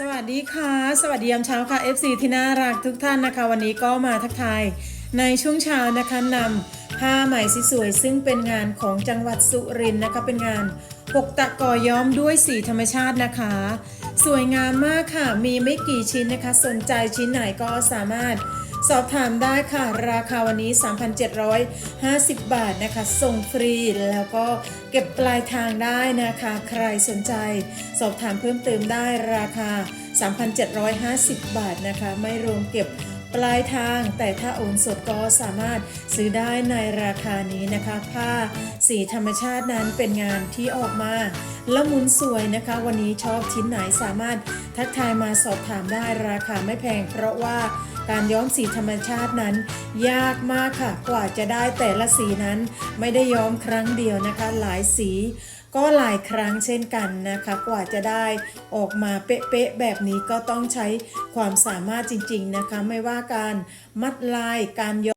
สวัสดีค่ะ สวัสดียามเช้าค่ะ FC ที่น่ารักทุกท่านนะคะ วันนี้ก็มาทักทายในช่วงเช้านะคะนำผ้าไหมสวย ซึ่งเป็นงานของจังหวัดสุรินทร์นะคะ เป็นงานปกตะกอย้อมด้วยสีธรรมชาตินะคะ สวยงามมากค่ะ มีไม่กี่ชิ้นนะคะ สนใจชิ้นไหนก็สามารถ สอบถามได้ค่ะ ราคาวันนี้ 3,750 บาทนะคะ ส่งฟรี แล้วก็เก็บปลายทางได้นะคะ ใครสนใจ สอบถามเพิ่มเติมได้ราคา 3,750 บาทนะคะ ไม่รวมเก็บ ปลายทาง แต่ถ้าโอนสดก็สามารถซื้อได้ในราคานี้นะคะ ผ้าสีธรรมชาตินั้นเป็นงานที่ออกมาละมุนสวยนะคะ วันนี้ชอบชิ้นไหนสามารถทักทายมาสอบถามได้ราคาไม่แพง เพราะว่าการย้อมสีธรรมชาตินั้น ยากมากค่ะ กว่าจะได้แต่ละสีนั้น ไม่ได้ย้อมครั้งเดียวนะคะ หลายสี ก็หลายครั้งเช่นกันนะคะ กว่าจะได้ออกมาเป๊ะๆแบบนี้ก็ต้องใช้ความสามารถจริง ๆนะคะ ไม่ว่าการมัดลายการย้อ